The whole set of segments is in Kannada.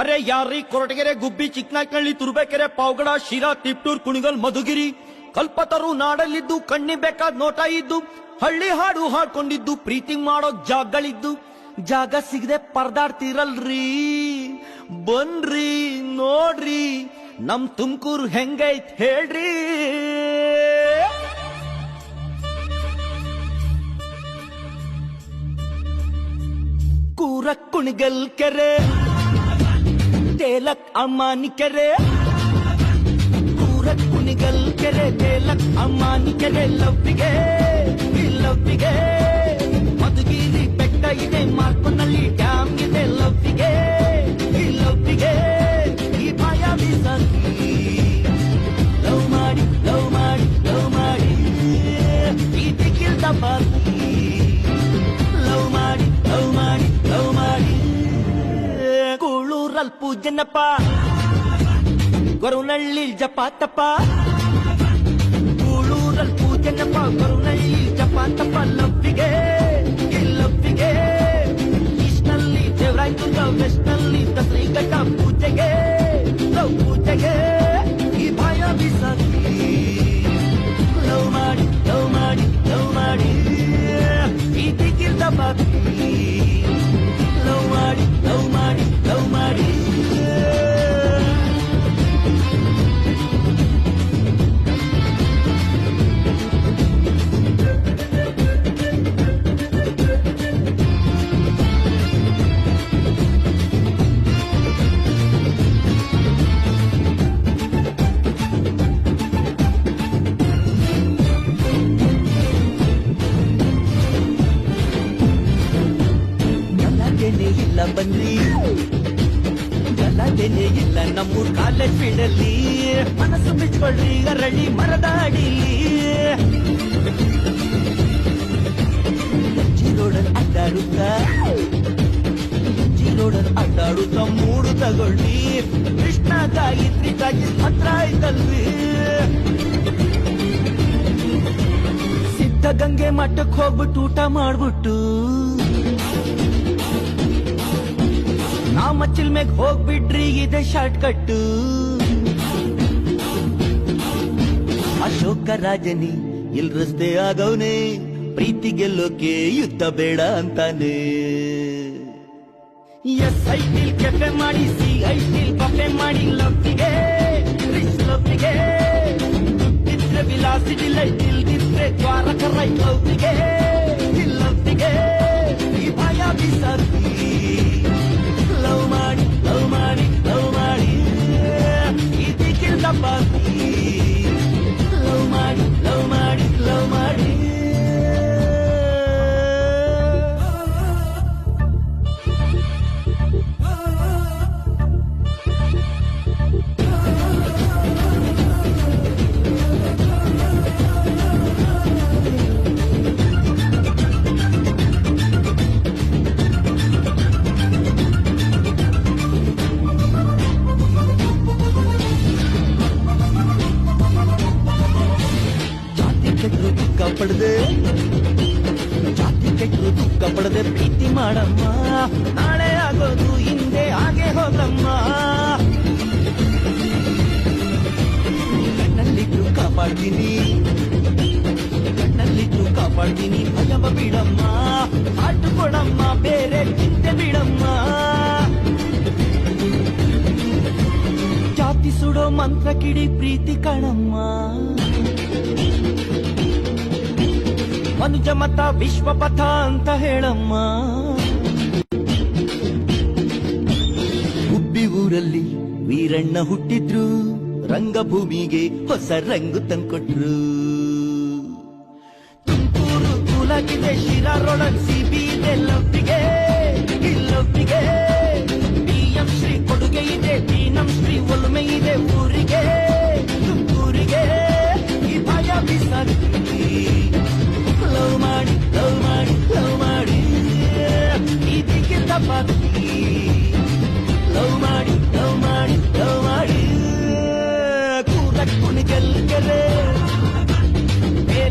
ಅರೆ ಯಾರ್ರೀ ಕೊರಟಗೆರೆ ಗುಬ್ಬಿ ಚಿಕ್ಕನಾಯ್ಕನಹಳ್ಳಿ ತುರುಬೇಕೆರೆ, ಪಾವಗಡ, ಶಿರಾ, ತಿಪ್ಟೂರ್, ಕುಣಿಗಲ್, ಮಧುಗಿರಿ? ಕಲ್ಪತರು ನಾಡಲ್ಲಿದ್ದು, ಕಣ್ಣಿ ಬೇಕಾದ ನೋಟ ಇದ್ದು, ಹಳ್ಳಿ ಹಾಡು ಹಾಡ್ಕೊಂಡಿದ್ದು ಪ್ರೀತಿ ಮಾಡೋ ಜಾಗಗಳಿದ್ದು. ಜಾಗ ಸಿಗದೆ ಪರದಾಡ್ತಿರಲ್ರಿ. ಬನ್ರಿ, ನೋಡ್ರಿ, ನಮ್ ತುಮಕೂರು ಹೆಂಗೈತ್ ಹೇಳ್ರಿ. ಕೂರ ಕುಣಿಗಲ್ ಕೆರೆ. ತೇಲಕ್ ಅಮ್ಮಾನಿ ಕೆರೆ ಕೂರ ಕುಣಿಗಲ್ ಕೆರೆ ತೇಲಕ್ ಅಮ್ಮಾನಿ ಕೆರೆ ಲವ್ವಿಗೆ ಈ ಲವ್ವಿಗೆ ಕೂಳೂರಲ್ ಪೂಜನಪ್ಪ ಗೊರುನಳ್ಳಿ ಜಪಾತಪ್ಪ ಕೂಳೂರಲ್ ಪೂಜನಪ್ಪ ಗೊರುನಳ್ಳಿ ಜಪಾತಪ್ಪ ಲವ್ವಿಗೆ ಗಲಾಟೆನೆ ಇಲ್ಲ. ನಮ್ಮೂರ್ ಕಾಲೇಜ್ ಫೀಲ್ಡಲ್ಲಿ ಮನಸ್ಸು ಬಿಚ್ಕೊಳ್ರಿ ಅರಳಿ ಮರದ ಅಡಿಲಿ. ರೋಡಲ್ಲಿ ಅಡ್ಡಾಡುತ್ತ. ರೋಡಲ್ಲಿ ಅಡ್ಡಾಡುತ್ತ ಮೂಡು ತಗೊಳ್ಳಿ. ಕೃಷ್ಣ ಗಾಯತ್ರಿ ಕಾಗಿ ಹತ್ರ ಸಿದ್ಧ ಸಿದ್ಧಗಂಗೆ ಮಠಕ್ಕೆ ಹೋಗ್ಬಿಟ್ಟು ಊಟ ಮಾಡ್ಬಿಟ್ಟು ನಾಮ ಮೇಗ್ ಹೋಗ್ಬಿಟ್ರಿ ಇದೆ ಶಾರ್ಟ್ ಕಟ್ಟು ಅಶೋಕ ರಾಜನಿ, ಇಲ್ ರಸ್ತೆ ಆಗವನೇ, ಪ್ರೀತಿ ಗೆಲ್ಲೋಕೆ ಯುದ್ಧ ಬೇಡ ಅಂತಾನೆ. ಎಸ್ ಐ ಟಿಲ್ ಕೆಫೆ ಮಾಡಿ ಸಿ ಐ ಟಿಲ್ ಕಫೆ ಮಾಡಿ ಲವ್ತಿಗೆ ರಿಚ್ ವಿಲಾಸಿ ಟಿಲ್ ವಿಲಾಸಿ ಟಿಲ್ ಇಲ್ದಿದ್ರೆ ದ್ವಾರಕ ರೈ ಲವ್ವಿಗೆ ಲವ್ವಿಗೆ ಈ ಭಯ ಬಿಸಾಕಿ ಕೆಟ್ಟರು ದುಃಖ ಪಡೆದೆ ಜಾತಿ ಕೆಟ್ಟರು ದುಃಖ ಪಡೆದೆ ಪ್ರೀತಿ ಮಾಡಮ್ಮ ನಾಳೆ ಆಗೋದು ಹಿಂದೆ ಹಾಗೆ ಹೋಗಮ್ಮ ಕಣ್ಣಲ್ಲಿದ್ದು ಕಾಪಾಡ್ತೀನಿ ಕಣ್ಣಲ್ಲಿದ್ದು ಕಾಪಾಡ್ತೀನಿ ಭಯವ ಬಿಡಮ್ಮ ಹಾಟು ಕೊಡಮ್ಮ ಬೇರೆ ಚಿಂತೆ ಬಿಡಮ್ಮ ಜಾತಿ ಸುಡೋ ಮಂತ್ರ ಕಿಡಿ ಪ್ರೀತಿ ಕಣಮ್ಮ ಮನುಜ ಮತ ವಿಶ್ವಪಥ ಅಂತ ಹೇಳಮ್ಮ. ಉಬ್ಬಿ ಊರಲ್ಲಿ ವೀರಣ್ಣ ಹುಟ್ಟಿದ್ರು ರಂಗಭೂಮಿಗೆ ಹೊಸ ರಂಗು ತಂದ್ಕೊಟ್ರು. ತುಮಕೂರು ಕೂಲಾಗಿದೆ ಶಿರಾರೊಳಗ್ ಸಿಬಿ ಇದೆ ಲವ್ವಿಗೆ ಲವ್ವಿಗೆ ಪಿಎಂ ಶ್ರೀ ಕೊಡುಗೆ ಇದೆ ಪೀನಂ ಶ್ರೀ ಒಲುಮೆ ಇದೆ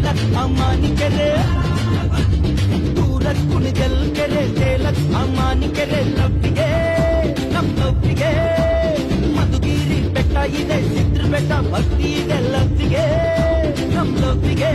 ತೇಲಕ್ ಅಮಾನಿ ಕೆರೆ ದೂರಕ್ ಕುಣಿಗಲ್ ಕೆರೆ ತೇಲಕ್ ಅಮಾನಿ ಕೆರೆ ಲಬ್ಬಿಗೆ ನಮ್ ಲಬ್ಬಿಗೆ ಮಧುಗಿರಿ ಬೆಟ್ಟ ಇದೆ ಸಿದ್ರ ಬೆಟ್ಟ, ಭಕ್ತಿ ಇದೆ ಲಬ್ಬಿಗೆ ನಮ್ ಲಬ್ಬಿಗೆ